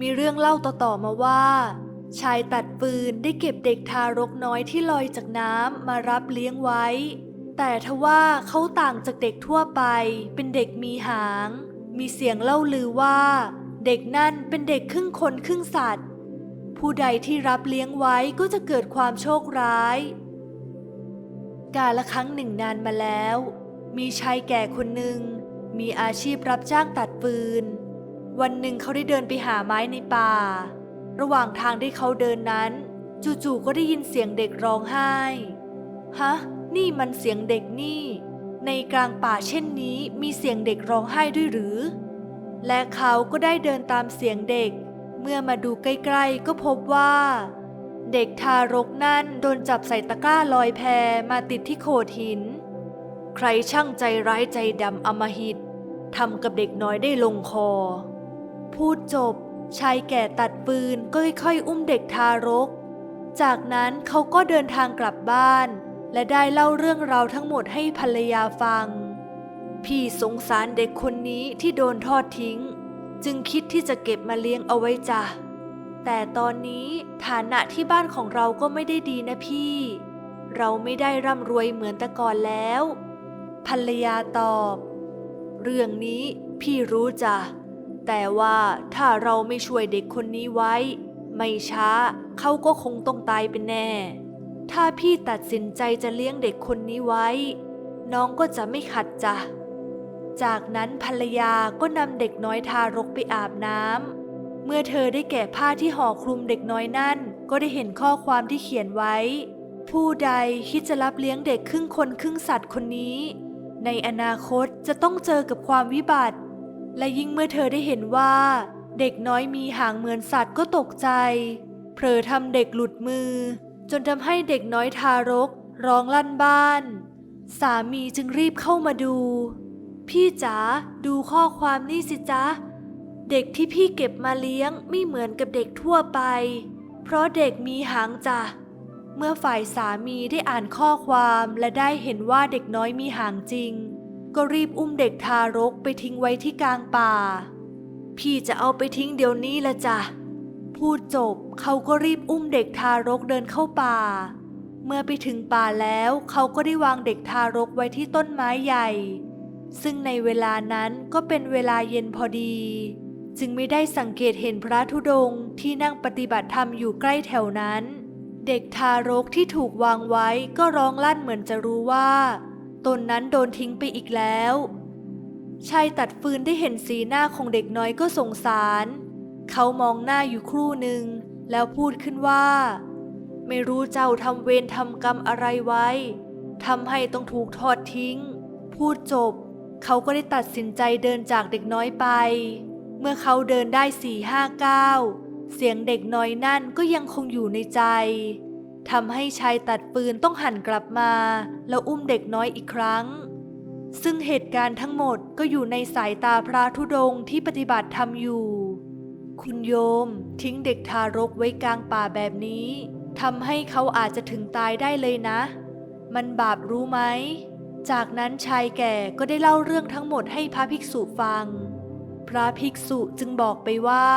มีเรื่องเล่าต่อๆมาว่า ชายตัดฟืนได้เก็บเด็กทารกน้อยที่ลอยจากน้ำมารับเลี้ยงไว้ แต่ทว่าเขาต่างจากเด็กทั่วไป เป็นเด็กมีหาง มีเสียงเล่าลือว่า เด็กนั่นเป็นเด็กครึ่งคนครึ่งสัตว์ ผู้ใดที่รับเลี้ยงไว้ก็จะเกิดความโชคร้าย กาละครั้งหนึ่งนานมาแล้ว มีชายแก่คนหนึ่งมีอาชีพรับจ้างตัดฟืน วันหนึ่งเขาได้เดินไปหาไม้ในป่า ระหว่างทางที่เขาเดินนั้น จู่ๆก็ได้ยินเสียงเด็กร้องไห้ ฮะ นี่มันเสียงเด็กนี่ ในกลางป่าเช่นนี้มีเสียงเด็กร้องไห้ด้วยหรือ และเขาก็ได้เดินตามเสียงเด็ก เมื่อมาดูใกล้ๆก็พบว่า เด็กทารกนั่นโดนจับใส่ตะกร้าลอยแพมาติดที่โขดหิน ใครช่างใจร้ายใจดำอำมหิตทำกับเด็กน้อยได้ลงคอ พูดจบ ชายแก่ตัดปืนก็ค่อยๆอุ้มเด็กทารก จากนั้นเขาก็เดินทางกลับบ้าน และได้เล่าเรื่องราวทั้งหมดให้ภรรยาฟัง พี่สงสารเด็กคนนี้ที่โดนทอดทิ้ง จึงคิดที่จะเก็บมาเลี้ยงเอาไว้จ้ะแต่ตอนนี้ฐานะที่บ้านของเราก็ไม่ได้ดีนะพี่ เราไม่ได้ร่ำรวยเหมือนแต่ก่อนแล้ว ภรรยาตอบ เรื่องนี้พี่รู้จ้ะ แต่ว่าถ้าเราไม่ช่วยเด็กคนนี้ไว้ ไม่ช้าเขาก็คงต้องตายเป็นแน่ ถ้าพี่ตัดสินใจจะเลี้ยงเด็กคนนี้ไว้ น้องก็จะไม่ขัดจ้ะ จากนั้นภรรยาก็นำเด็กน้อยทารกไปอาบน้ำ เมื่อเธอได้แกะผ้าที่ห่อคลุมเด็กน้อยนั่น ก็ได้เห็นข้อความที่เขียนไว้ ผู้ใดคิดจะรับเลี้ยงเด็กครึ่งคนครึ่งสัตว์คนนี้ ในอนาคตจะต้องเจอกับความวิบัติ และยิ่งเมื่อเธอได้เห็นว่า เด็กน้อยมีหางเหมือนสัตว์ก็ตกใจ เผลอทำเด็กหลุดมือ จนทำให้เด็กน้อยทารก ร้องลั่นบ้าน สามีจึงรีบเข้ามาดู พี่จ๋าดูข้อความนี่สิจ๊ะ เด็กที่พี่เก็บมาเลี้ยงไม่เหมือนกับเด็กทั่วไป เพราะเด็กมีหางจ้ะเมื่อฝ่ายสามีได้อ่านข้อความและได้เห็นว่าเด็กน้อยมีหางจริง ก็รีบอุ้มเด็กทารกไปทิ้งไว้ที่กลางป่า พี่จะเอาไปทิ้งเดี๋ยวนี้ละจ้ะ พูดจบเขาก็รีบอุ้มเด็กทารกเดินเข้าป่า เมื่อไปถึงป่าแล้วเขาก็ได้วางเด็กทารกไว้ที่ต้นไม้ใหญ่ ซึ่งในเวลานั้นก็เป็นเวลาเย็นพอดี จึงไม่ได้สังเกตเห็นพระธุดงค์ที่นั่งปฏิบัติธรรมอยู่ใกล้แถวนั้น เด็กทารกที่ถูกวางไว้ก็ร้องลั่นเหมือนจะรู้ว่า ตนนั้นโดนทิ้งไปอีกแล้ว ชายตัดฟืนได้เห็นสีหน้าของเด็กน้อยก็สงสาร เขามองหน้าอยู่ครู่หนึ่ง แล้วพูดขึ้นว่า ไม่รู้เจ้าทำเวรทำกรรมอะไรไว้ทำให้ต้องถูกทอดทิ้ง พูดจบ เขาก็ได้ตัดสินใจเดินจากเด็กน้อยไป เมื่อเขาเดินได้สี่ห้าก้าวเสียงเด็กน้อยนั่นก็ยังคงอยู่ในใจ ทำให้ชายตัดปืนต้องหันกลับมา แล้วอุ้มเด็กน้อยอีกครั้ง ซึ่งเหตุการณ์ทั้งหมดก็อยู่ในสายตาพระธุดงค์ที่ปฏิบัติธรรมอยู่ คุณโยมทิ้งเด็กทารกไว้กลางป่าแบบนี้ทำให้เขาอาจจะถึงตายได้เลยนะ มันบาปรู้ไหม จากนั้นชายแก่ก็ได้เล่าเรื่องทั้งหมดให้พระภิกษุฟัง พระภิกษุจึงบอกไปว่า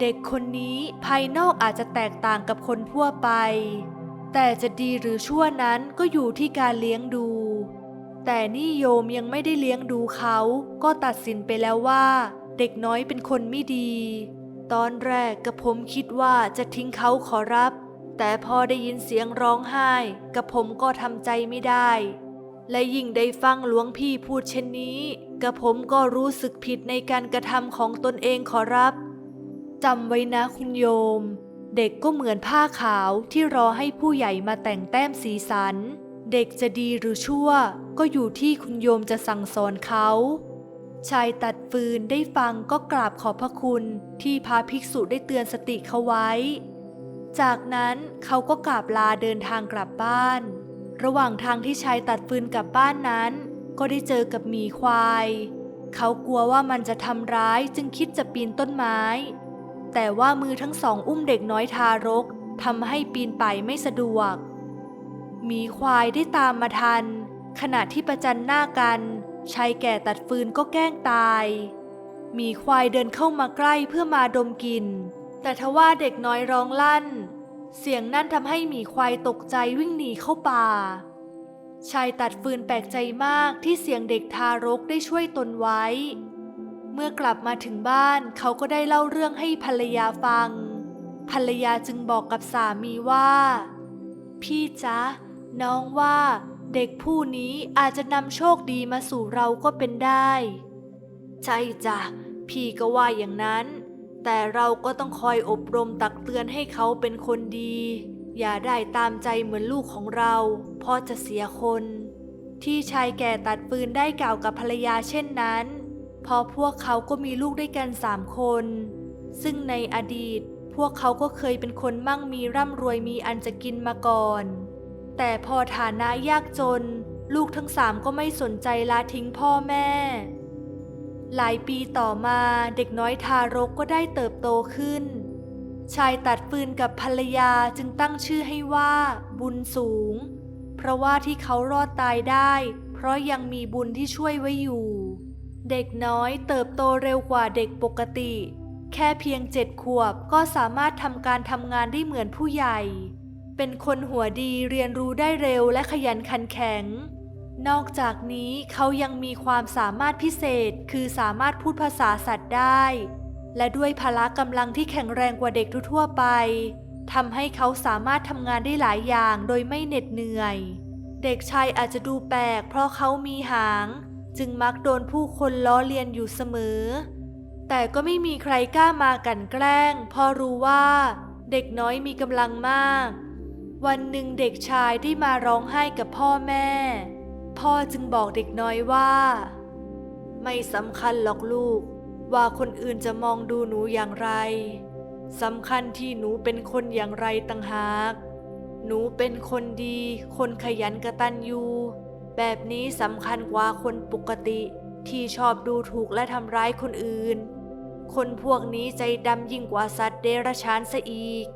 เด็กคนนี้ภายนอกอาจจะแตกต่างกับคนทั่วไป แต่จะดีหรือชั่วนั้นก็อยู่ที่การเลี้ยงดู แต่นี่โยมยังไม่ได้เลี้ยงดูเขา ก็ตัดสินไปแล้วว่า เด็กน้อยเป็นคนไม่ดี ตอนแรกกับผมคิดว่าจะทิ้งเขาขอรับ แต่พอได้ยินเสียงร้องไห้กับผมก็ทำใจไม่ได้ และยิ่งได้ฟังหลวงพี่พูดเช่นนี้กับผมก็รู้สึกผิดในการกระทำของตนเองขอรับ จำไว้นะคุณโยม เด็กก็เหมือนผ้าขาวที่รอให้ผู้ใหญ่มาแต่งแต้มสีสัน เด็กจะดีหรือชั่ว ก็อยู่ที่คุณโยมจะสั่งสอนเขา ชายตัดฟืนได้ฟังก็กราบขอบพระคุณที่พระภิกษุได้เตือนสติเขาไว้ จากนั้นเขาก็กราบลาเดินทางกลับบ้าน ระหว่างทางที่ชายตัดฟืนกลับบ้านนั้น ก็ได้เจอกับหมีควายเขากลัวว่ามันจะทำร้ายจึงคิดจะปีนต้นไม้ แต่ว่ามือทั้งสองอุ้มเด็กน้อยทารกทำให้ปีนไปไม่สะดวก หมีควายได้ตามมาทัน ขณะที่ประจันหน้ากันชายแก่ตัดฟืนก็แกล้งตายหมีควายเดินเข้ามาใกล้เพื่อมาดมกลินแต่ทว่าเด็กน้อยร้องลั่น เสียงนั่นทำให้หมีควายตกใจวิ่งหนีเข้าป่า ชายตัดฟืนแปลกใจมากที่เสียงเด็กทารกได้ช่วยตนไว้ เมื่อกลับมาถึงบ้านเขาก็ได้เล่าเรื่องให้ภรรยาฟัง ภรรยาจึงบอกกับสามีว่า พี่จ๊ะ น้องว่าเด็กผู้นี้อาจจะนำโชคดีมาสู่เราก็เป็นได้ ใช่จ้ะ พี่ก็ว่าอย่างนั้น แต่เราก็ต้องคอยอบรมตักเตือนให้เขาเป็นคนดี อย่าได้ตามใจเหมือนลูกของเราพราะจะเสียคน ที่ชายแก่ตัดฟืนได้กล่าวกับภรรยาเช่นนั้น เพราะพวกเขาก็มีลูกด้วยกันสามคน ซึ่งในอดีตพวกเขาก็เคยเป็นคนมั่งมีร่ำรวยมีอันจะกินมาก่อน แต่พอฐานะยากจน ลูกทั้งสามก็ไม่สนใจละทิ้งพ่อแม่ หลายปีต่อมาเด็กน้อยทารกก็ได้เติบโตขึ้น ชายตัดฟืนกับภรรยาจึงตั้งชื่อให้ว่า บุญสูง เพราะว่าที่เขารอดตายได้ เพราะยังมีบุญที่ช่วยไว้อยู่ เด็กน้อยเติบโตเร็วกว่าเด็กปกติ แค่เพียงเจ็ดขวบก็สามารถทำการทำงานได้เหมือนผู้ใหญ่ เป็นคนหัวดีเรียนรู้ได้เร็วและขยันขันแข็ง นอกจากนี้เขายังมีความสามารถพิเศษคือสามารถพูดภาษาสัตว์ได้ และด้วยพละกำลังที่แข็งแรงกว่าเด็กทั่วไปทำให้เขาสามารถทำงานได้หลายอย่างโดยไม่เหน็ดเหนื่อย เด็กชายอาจจะดูแปลกเพราะเขามีหาง จึงมักโดนผู้คนล้อเลียนอยู่เสมอ แต่ก็ไม่มีใครกล้ามากันแกล้งเพอรู้ว่าเด็กน้อยมีกำลังมาก วันหนึ่งเด็กชายได้มาร้องไห้กับพ่อแม่ พ่อจึงบอกเด็กน้อยว่า ไม่สำคัญหรอกลูก ว่าคนอื่นจะมองดูหนูอย่างไรสำคัญที่หนูเป็นคนอย่างไรต่างหาก หนูเป็นคนดี คนขยันกระตันยู แบบนี้สำคัญกว่าคนปกติที่ชอบดูถูกและทำร้ายคนอื่น คนพวกนี้ใจดำยิ่งกว่าสัตว์เดรัจฉานซะอีก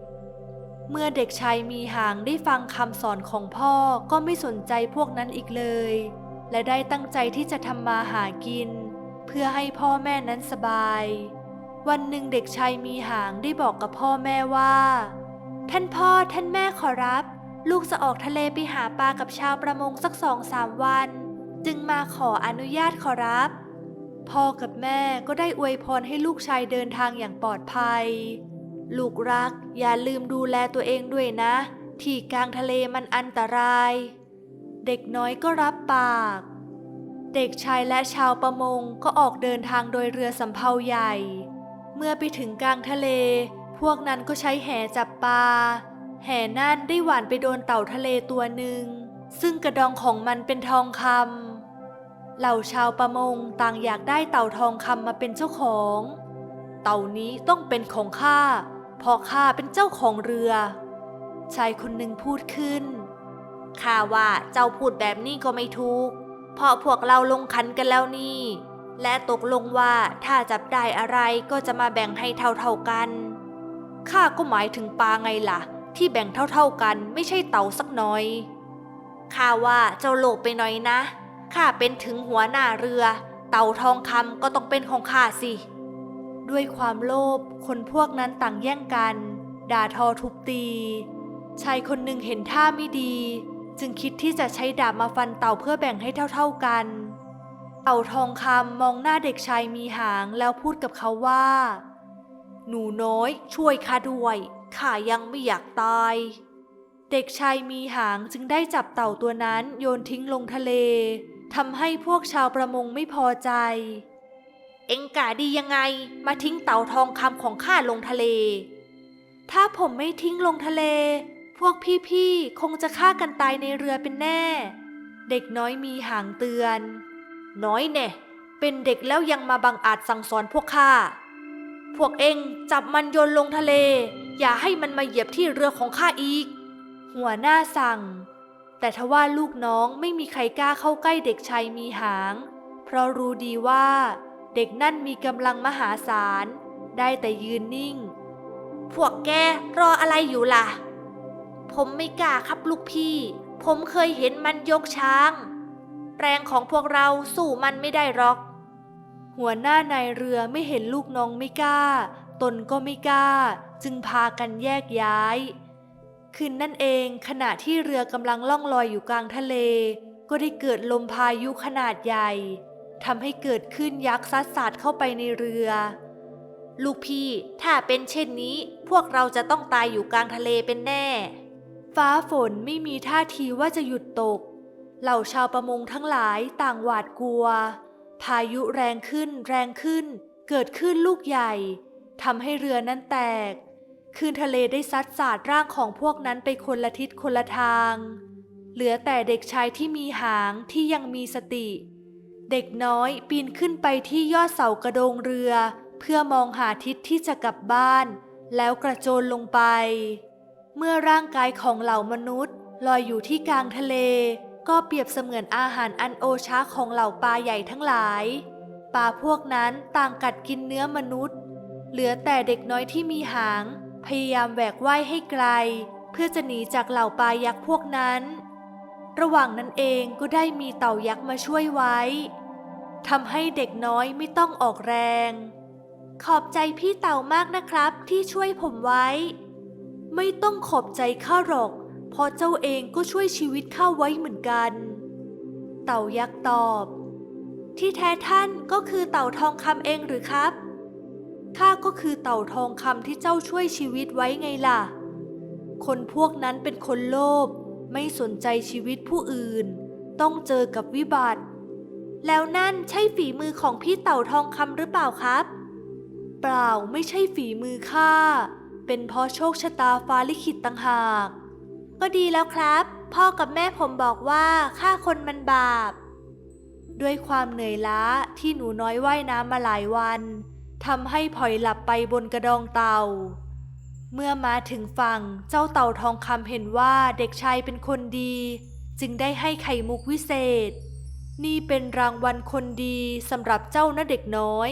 เมื่อเด็กชายมีหางได้ฟังคำสอนของพ่อก็ไม่สนใจพวกนั้นอีกเลย และได้ตั้งใจที่จะทำมาหากิน เพื่อให้พ่อแม่นั้นสบาย วันหนึ่งเด็กชายมีหางได้บอกกับพ่อแม่ว่า ท่านพ่อท่านแม่ขอรับ ลูกจะออกทะเลไปหาปลากับชาวประมงสักสองสามวัน จึงมาขออนุญาตขอรับ พ่อกับแม่ก็ได้อวยพรให้ลูกชายเดินทางอย่างปลอดภัย ลูกรักอย่าลืมดูแลตัวเองด้วยนะ ที่กลางทะเลมันอันตราย เด็กน้อยก็รับปาก เด็กชายและชาวประมงก็ออกเดินทางโดยเรือสำเภาใหญ่ เมื่อไปถึงกลางทะเล พวกนั้นก็ใช้แห่จับปลา แห่นั่นได้หวานไปโดนเต่าทะเลตัวหนึ่ง ซึ่งกระดองของมันเป็นทองคำเหล่าชาวประมงต่างอยากได้เต่าทองคำมาเป็นเจ้าของ เต่านี้ต้องเป็นของข้าเพราะข้าเป็นเจ้าของเรือ ชายคนหนึ่งพูดขึ้นข้าว่าเจ้าพูดแบบนี้ก็ไม่ถูกเพราะพวกเราลงขันกันแล้วนี่ และตกลงว่าถ้าจับได้อะไรก็จะมาแบ่งให้เท่าๆกันข้าก็หมายถึงปลาไงล่ะ ที่แบ่งเท่าๆกันไม่ใช่เต่าสักน้อย ข้าว่าเจ้าโลภไปหน่อยนะ ข้าเป็นถึงหัวหน้าเรือ เต่าทองคำก็ต้องเป็นของข้าสิ ด้วยความโลภคนพวกนั้นต่างแย่งกัน ด่าทอทุบตี ชายคนหนึ่งเห็นท่าไม่ดี จึงคิดที่จะใช้ดาบมาฟันเต่าเพื่อแบ่งให้เท่า ๆกัน เต่าทองคำมองหน้าเด็กชายมีหางแล้วพูดกับเขาว่า หนูน้อยช่วยข้าด้วย ข้ายังไม่อยากตาย เด็กชายมีหางจึงได้จับเต่าตัวนั้นโยนทิ้งลงทะเลทำให้พวกชาวประมงไม่พอใจ เอ็งกะดียังไงมาทิ้งเต่าทองคำของข้าลงทะเล ถ้าผมไม่ทิ้งลงทะเล พวกพี่ๆคงจะฆ่ากันตายในเรือเป็นแน่ เด็กน้อยมีหางเตือน น้อยแน่เป็นเด็กแล้วยังมาบังอาจสั่งสอนพวกข้า พวกเอ็งจับมันโยนลงทะเล อย่าให้มันมาเหยียบที่เรือของข้าอีก หัวหน้าสั่ง แต่ทว่าลูกน้องไม่มีใครกล้าเข้าใกล้เด็กชายมีหาง เพราะรู้ดีว่าเด็กนั่นมีกำลังมหาศาล ได้แต่ยืนนิ่ง พวกแกรออะไรอยู่ล่ะ ผมไม่กล้าครับลูกพี่ ผมเคยเห็นมันยกช้าง แรงของพวกเราสู้มันไม่ได้หรอก หัวหน้านายเรือไม่เห็นลูกน้องไม่กล้า ตนก็ไม่กล้า จึงพากันแยกย้าย คืนนั่นเองขณะที่เรือกำลังล่องลอยอยู่กลางทะเล ก็ได้เกิดลมพายุขนาดใหญ่ทำให้เกิดขึ้นยักษ์ซัดสาดเข้าไปในเรือ ลูกพี่ถ้าเป็นเช่นนี้ พวกเราจะต้องตายอยู่กลางทะเลเป็นแน่ ฟ้าฝนไม่มีท่าทีว่าจะหยุดตก เหล่าชาวประมงทั้งหลายต่างหวาดกลัว พายุแรงขึ้นแรงขึ้น เกิดขึ้นลูกใหญ่ ทำให้เรือนั้นแตก คืนทะเลได้ซัดสาดร่างของพวกนั้นไปคนละทิศคนละทาง เหลือแต่เด็กชายที่มีหางที่ยังมีสติ เด็กน้อยปีนขึ้นไปที่ยอดเสากระโดงเรือ เพื่อมองหาทิศที่จะกลับบ้าน แล้วกระโจนลงไป เมื่อร่างกายของเหล่ามนุษย์ ลอยอยู่ที่กลางทะเล ก็เปรียบเสมือนอาหารอันโอชะของเหล่าปลาใหญ่ทั้งหลายปลาพวกนั้นต่างกัดกินเนื้อมนุษย์ เหลือแต่เด็กน้อยที่มีหาง พยายามแหวกว่ายให้ไกล เพื่อจะหนีจากเหล่าปลายักษ์พวกนั้น ระหว่างนั้นเองก็ได้มีเต่ายักษ์มาช่วยไว้ทำให้เด็กน้อยไม่ต้องออกแรง ขอบใจพี่เต่ามากนะครับที่ช่วยผมไว้ ไม่ต้องขอบใจข้าหรอก เพราะเจ้าเองก็ช่วยชีวิตข้าไว้เหมือนกัน เต่ายักษ์ตอบ ที่แท้ท่านก็คือเต่าทองคำเองหรือครับ ข้าก็คือเต่าทองคำที่เจ้าช่วยชีวิตไว้ไงล่ะ คนพวกนั้นเป็นคนโลภไม่สนใจชีวิตผู้อื่น ต้องเจอกับวิบัติ แล้วนั่นใช่ฝีมือของพี่เต่าทองคำหรือเปล่าครับ เปล่าไม่ใช่ฝีมือข้าเป็นเพราะโชคชะตาฟ้าลิขิตต่างหาก ก็ดีแล้วครับ พ่อกับแม่ผมบอกว่าฆ่าคนมันบาป ด้วยความเหนื่อยล้าที่หนูน้อยว่ายน้ำมาหลายวัน ทำให้พลอยหลับไปบนกระดองเต่า เมื่อมาถึงฝั่งเจ้าเต่าทองคำเห็นว่าเด็กชายเป็นคนดี จึงได้ให้ไข่มุกวิเศษ นี่เป็นรางวัลคนดีสำหรับเจ้านะเด็กน้อย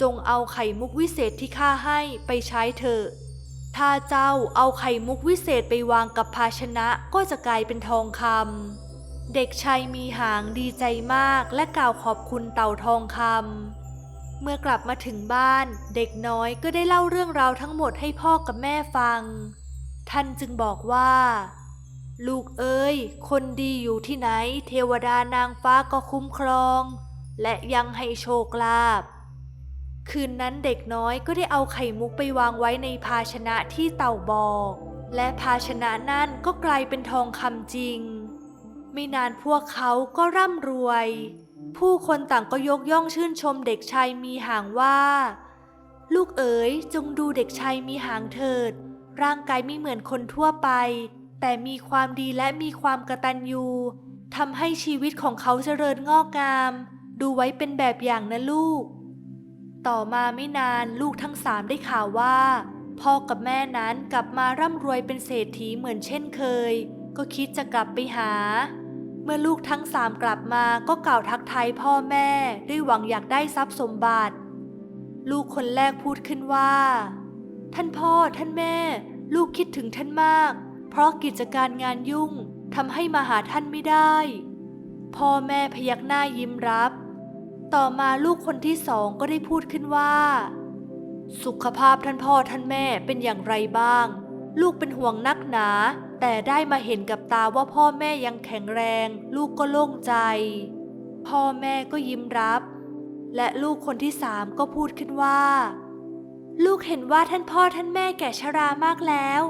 จงเอาไข่มุกวิเศษที่ข้าให้ไปใช้เถอะ ถ้าเจ้าเอาไข่มุกวิเศษไปวางกับภาชนะก็จะกลายเป็นทองคำเด็กชายมีหางดีใจมากและกล่าวขอบคุณเต่าทองคำ เมื่อกลับมาถึงบ้าน เด็กน้อยก็ได้เล่าเรื่องราวทั้งหมดให้พ่อกับแม่ฟัง ท่านจึงบอกว่า ลูกเอ้ย คนดีอยู่ที่ไหน เทวดานางฟ้าก็คุ้มครอง และยังให้โชคลาภคืนนั้นเด็กน้อยก็ได้เอาไข่มุกไปวางไว้ในภาชนะที่เต่าบอก และภาชนะนั่นก็กลายเป็นทองคำจริง ไม่นานพวกเขาก็ร่ำรวย ผู้คนต่างก็ยกย่องชื่นชมเด็กชายมีหางว่า ลูกเอ๋ยจงดูเด็กชายมีหางเถิด ร่างกายไม่เหมือนคนทั่วไป แต่มีความดีและมีความกระตัญญูทำให้ชีวิตของเขาเจริญงอกงาม ดูไว้เป็นแบบอย่างนะลูก ต่อมาไม่นานลูกทั้งสามได้ข่าวว่า พ่อกับแม่นั้นกลับมาร่ำรวยเป็นเศรษฐีเหมือนเช่นเคย ก็คิดจะกลับไปหา เมื่อลูกทั้งสามกลับมาก็กล่าวทักทายพ่อแม่ด้วยหวังอยากได้ทรัพย์สมบัติ ลูกคนแรกพูดขึ้นว่า ท่านพ่อท่านแม่ ลูกคิดถึงท่านมาก เพราะกิจการงานยุ่งทำให้มาหาท่านไม่ได้ พ่อแม่พยักหน้ายิ้มรับ ต่อมาลูกคนที่สองก็ได้พูดขึ้นว่า สุขภาพท่านพ่อท่านแม่เป็นอย่างไรบ้าง ลูกเป็นห่วงนักหนา แต่ได้มาเห็นกับตาว่าพ่อแม่ยังแข็งแรง ลูกก็โล่งใจ พ่อแม่ก็ยิ้มรับ และลูกคนที่สามก็พูดขึ้นว่า ลูกเห็นว่าท่านพ่อท่านแม่แก่ชรามากแล้ว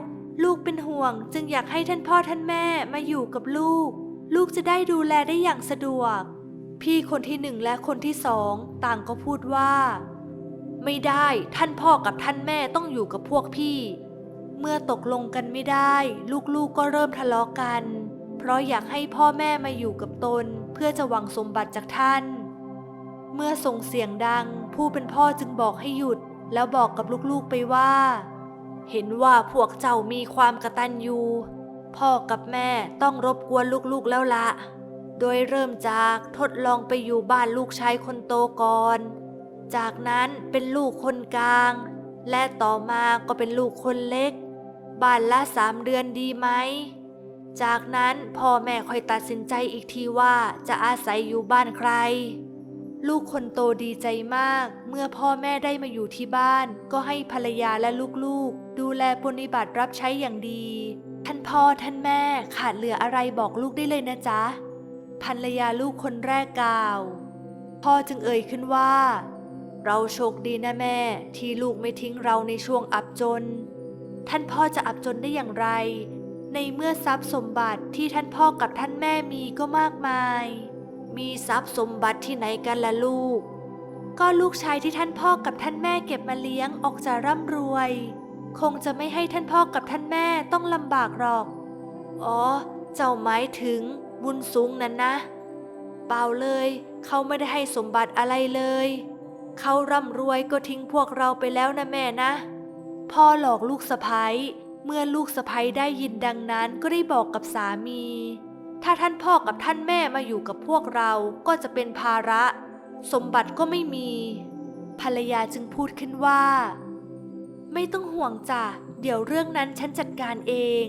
ลูกเป็นห่วงจึงอยากให้ท่านพ่อท่านแม่มาอยู่กับลูก ลูกจะได้ดูแลได้อย่างสะดวก พี่คนที่หนึ่งและคนที่สองต่างก็พูดว่า ไม่ได้ท่านพ่อกับท่านแม่ต้องอยู่กับพวกพี่ เมื่อตกลงกันไม่ได้ ลูกๆก็เริ่มทะเลาะกัน เพราะอยากให้พ่อแม่มาอยู่กับตน เพื่อจะหวังสมบัติจากท่าน เมื่อส่งเสียงดัง ผู้เป็นพ่อจึงบอกให้หยุด แล้วบอกกับลูกๆไปว่า เห็นว่าพวกเจ้ามีความกระตัญญูพ่อกับแม่ต้องรบกวนลูกๆแล้วละ โดยเริ่มจากทดลองไปอยู่บ้านลูกชายคนโตก่อน จากนั้นเป็นลูกคนกลาง และต่อมาก็เป็นลูกคนเล็ก บ้านละสามเดือนดีไหม จากนั้นพ่อแม่ค่อยตัดสินใจอีกทีว่าจะอาศัยอยู่บ้านใคร ลูกคนโตดีใจมาก เมื่อพ่อแม่ได้มาอยู่ที่บ้าน ก็ให้ภรรยาและลูกๆ ดูแลปฏิบัติรับใช้อย่างดี ท่านพ่อท่านแม่ขาดเหลืออะไรบอกลูกได้เลยนะจ๊ะภรรยาลูกคนแรกกล่าว พ่อจึงเอ่ยขึ้นว่า เราโชคดีนะแม่ที่ลูกไม่ทิ้งเราในช่วงอับจน ท่านพ่อจะอับจนได้อย่างไร ในเมื่อทรัพย์สมบัติที่ท่านพ่อกับท่านแม่มีก็มากมาย มีทรัพย์สมบัติที่ไหนกันล่ะลูก ก็ลูกชายที่ท่านพ่อกับท่านแม่เก็บมาเลี้ยงออกจะร่ำรวย คงจะไม่ให้ท่านพ่อกับท่านแม่ต้องลำบากหรอก อ๋อ เจ้าหมายถึงบุญสูงนั้นนะ เปล่าเลย เขาไม่ได้ให้สมบัติอะไรเลย เขาร่ำรวยก็ทิ้งพวกเราไปแล้วนะแม่นะ พ่อหลอกลูกสะพ้ยเมื่อลูกสะพ้ยได้ยินดังนั้นก็ได้บอกกับสามี ถ้าท่านพ่อกับท่านแม่มาอยู่กับพวกเราก็จะเป็นภาระ สมบัติก็ไม่มี ภรรยาจึงพูดขึ้นว่า ไม่ต้องห่วงจ้ะเดี๋ยวเรื่องนั้นฉันจัดการเอง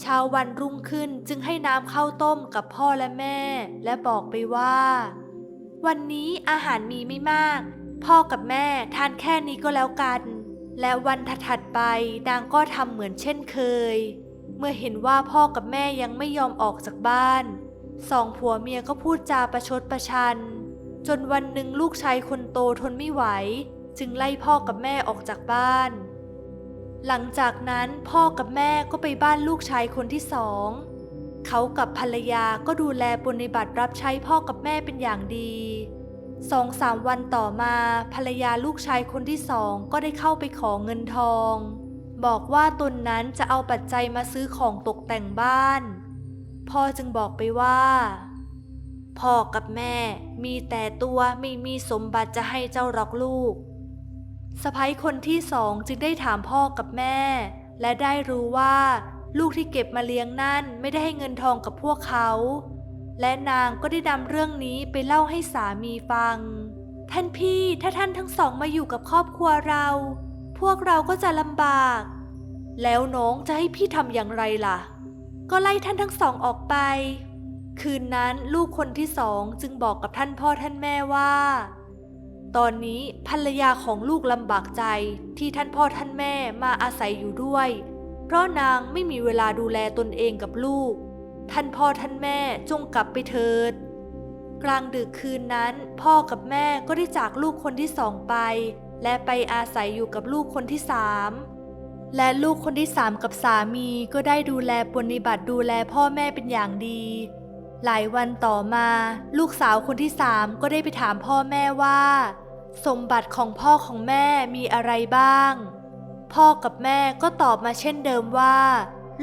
เช้าวันรุ่งขึ้นจึงให้น้ำข้าวต้มกับพ่อและแม่ และบอกไปว่า วันนี้อาหารมีไม่มาก พ่อกับแม่ทานแค่นี้ก็แล้วกัน และวันถัดๆไปนางก็ทำเหมือนเช่นเคย เมื่อเห็นว่าพ่อกับแม่ยังไม่ยอมออกจากบ้าน สองผัวเมียก็พูดจาประชดประชัน จนวันหนึ่งลูกชายคนโตทนไม่ไหว จึงไล่พ่อกับแม่ออกจากบ้าน หลังจากนั้นพ่อกับแม่ก็ไปบ้านลูกชายคนที่สองเขากับภรรยาก็ดูแลปฏิบัติรับใช้พ่อกับแม่เป็นอย่างดี สองสามวันต่อมาภรรยาลูกชายคนที่สองก็ได้เข้าไปขอเงินทอง บอกว่าตนนั้นจะเอาปัจจัยมาซื้อของตกแต่งบ้าน พ่อจึงบอกไปว่าพ่อกับแม่ มีแต่ตัวไม่มีสมบัติจะให้เจ้าหรอกลูกสะพ้ยคนที่สองจึงได้ถามพ่อกับแม่ และได้รู้ว่า ลูกที่เก็บมาเลี้ยงนั่นไม่ได้ให้เงินทองกับพวกเขา และนางก็ได้นำเรื่องนี้ไปเล่าให้สามีฟัง ท่านพี่ถ้าท่านทั้งสองมาอยู่กับครอบครัวเรา พวกเราก็จะลำบาก แล้วน้องจะให้พี่ทำอย่างไรล่ะ ก็ไล่ท่านทั้งสองออกไป คืนนั้นลูกคนที่สองจึงบอกกับท่านพ่อท่านแม่ว่า ตอนนี้ภรรยาของลูกลำบากใจที่ท่านพ่อท่านแม่มาอาศัยอยู่ด้วย เพราะนางไม่มีเวลาดูแลตนเองกับลูก ท่านพ่อท่านแม่จงกลับไปเถิด กลางดึกคืนนั้นพ่อกับแม่ก็ได้จากลูกคนที่สองไป และไปอาศัยอยู่กับลูกคนที่สามและลูกคนที่สามกับสามีก็ได้ดูแลปฏิบัติดูแลพ่อแม่เป็นอย่างดี หลายวันต่อมา ลูกสาวคนที่สามก็ได้ไปถามพ่อแม่ว่า สมบัติของพ่อของแม่มีอะไรบ้าง พ่อกับแม่ก็ตอบมาเช่นเดิมว่า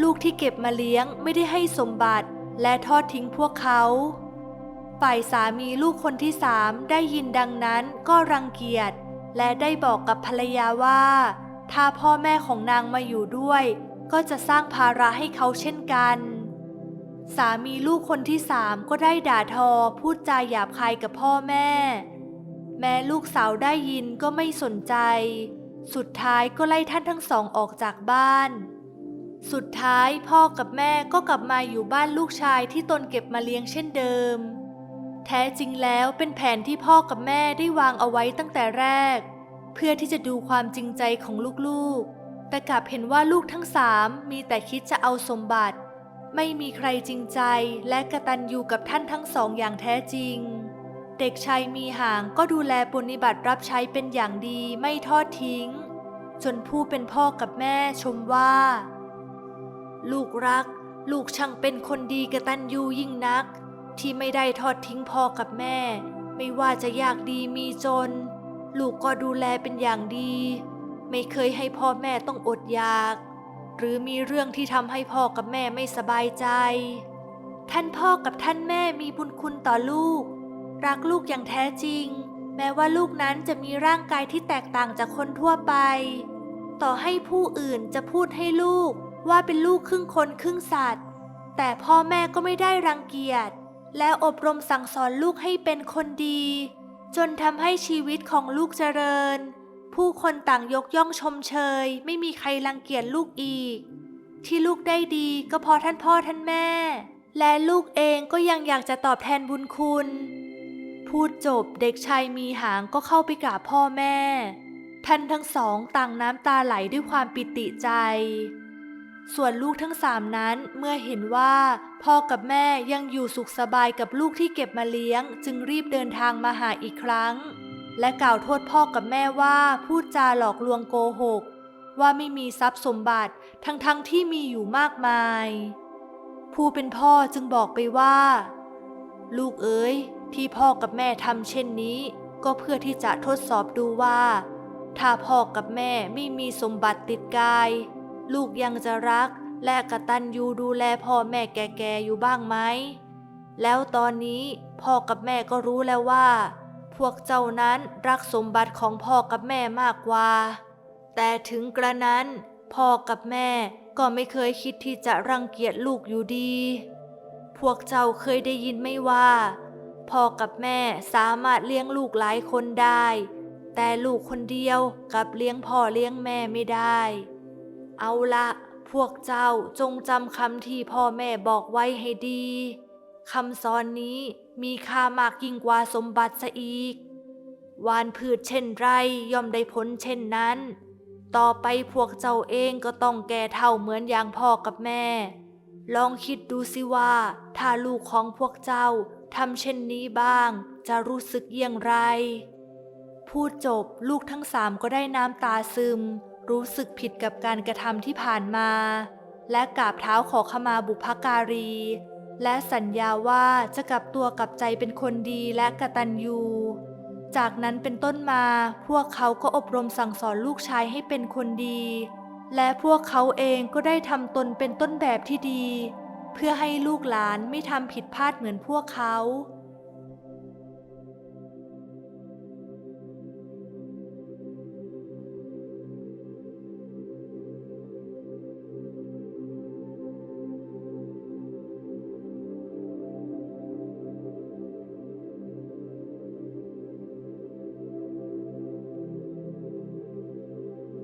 ลูกที่เก็บมาเลี้ยงไม่ได้ให้สมบัติและทอดทิ้งพวกเขา ฝ่ายสามีลูกคนที่สามได้ยินดังนั้นก็รังเกียจ และได้บอกกับภรรยาว่า ถ้าพ่อแม่ของนางมาอยู่ด้วย ก็จะสร้างภาระให้เขาเช่นกัน สามีลูกคนที่สามก็ได้ด่าทอพูดจาหยาบคายกับพ่อแม่ แม้ลูกสาวได้ยินก็ไม่สนใจ สุดท้ายก็ไล่ท่านทั้งสองออกจากบ้าน สุดท้ายพ่อกับแม่ก็กลับมาอยู่บ้านลูกชายที่ตนเก็บมาเลี้ยงเช่นเดิม แท้จริงแล้วเป็นแผนที่พ่อกับแม่ได้วางเอาไว้ตั้งแต่แรก เพื่อที่จะดูความจริงใจของลูกๆ แต่กลับเห็นว่าลูกทั้งสามมีแต่คิดจะเอาสมบัติ ไม่มีใครจริงใจและกระตันอยู่กับท่านทั้งสองอย่างแท้จริง เด็กชายมีหางก็ดูแลปฏิบัติรับใช้เป็นอย่างดีไม่ทอดทิ้ง จนผู้เป็นพ่อกับแม่ชมว่า ลูกรัก ลูกช่างเป็นคนดีกระตันยูยิ่งนัก ที่ไม่ได้ทอดทิ้งพ่อกับแม่ ไม่ว่าจะยากดีมีจน ลูกก็ดูแลเป็นอย่างดี ไม่เคยให้พ่อแม่ต้องอดอยาก หรือมีเรื่องที่ทำให้พ่อกับแม่ไม่สบายใจ ท่านพ่อกับท่านแม่มีบุญคุณต่อลูก รักลูกอย่างแท้จริง แม้ว่าลูกนั้นจะมีร่างกายที่แตกต่างจากคนทั่วไป ต่อให้ผู้อื่นจะพูดให้ลูก ว่าเป็นลูกครึ่งคนครึ่งสัตว์ แต่พ่อแม่ก็ไม่ได้รังเกียจ และอบรมสั่งสอนลูกให้เป็นคนดี จนทำให้ชีวิตของลูกเจริญ ผู้คนต่างยกย่องชมเชย ไม่มีใครรังเกียจลูกอีก ที่ลูกได้ดีก็เพราะท่านพ่อท่านแม่ และลูกเองก็ยังอยากจะตอบแทนบุญคุณ พูดจบเด็กชายมีหางก็เข้าไปกราบพ่อแม่ท่านทั้งสองต่างน้ำตาไหลด้วยความปิติใจ ส่วนลูกทั้งสามนั้นเมื่อเห็นว่าพ่อกับแม่ยังอยู่สุขสบายกับลูกที่เก็บมาเลี้ยง จึงรีบเดินทางมาหาอีกครั้ง และกล่าวโทษพ่อกับแม่ว่าพูดจาหลอกลวงโกหก ว่าไม่มีทรัพย์สมบัติทั้งๆทที่มีอยู่มากมาย ผู้เป็นพ่อจึงบอกไปว่า ลูกเอ๋ยที่พ่อกับแม่ทำเช่นนี้ ก็เพื่อที่จะทดสอบดูว่า ถ้าพ่อกับแม่ไม่มีสมบัติติดกาย ลูกยังจะรักและกตัญญูดูแลพ่อแม่แก่ๆอยู่บ้างไหม แล้วตอนนี้พ่อกับแม่ก็รู้แล้วว่า พวกเจ้านั้นรักสมบัติของพ่อกับแม่มากกว่า แต่ถึงกระนั้น พ่อกับแม่ก็ไม่เคยคิดที่จะรังเกียจลูกอยู่ดี พวกเจ้าเคยได้ยินไหมว่า พ่อกับแม่สามารถเลี้ยงลูกหลายคนได้ แต่ลูกคนเดียวกับเลี้ยงพ่อเลี้ยงแม่ไม่ได้ เอาละพวกเจ้าจงจำคำที่พ่อแม่บอกไว้ให้ดีคำสอนนี้มีค่ามากยิ่งกว่าสมบัติซะอีก วานพืชเช่นไรย่อมได้ผลเช่นนั้น ต่อไปพวกเจ้าเองก็ต้องแก่เท่าเหมือนอย่างพ่อกับแม่ ลองคิดดูสิว่า ถ้าลูกของพวกเจ้าทำเช่นนี้บ้าง จะรู้สึกเยี่ยงไร พูดจบลูกทั้งสามก็ได้น้ำตาซึม รู้สึกผิดกับการกระทำที่ผ่านมา และกราบเท้าขอขมาบุพการี และสัญญาว่าจะกลับตัวกลับใจเป็นคนดีและกตัญญูจากนั้นเป็นต้นมาพวกเขาก็อบรมสั่งสอนลูกชายให้เป็นคนดี และพวกเขาเองก็ได้ทำตนเป็นต้นแบบที่ดี เพื่อให้ลูกหลานไม่ทำผิดพลาดเหมือนพวกเขา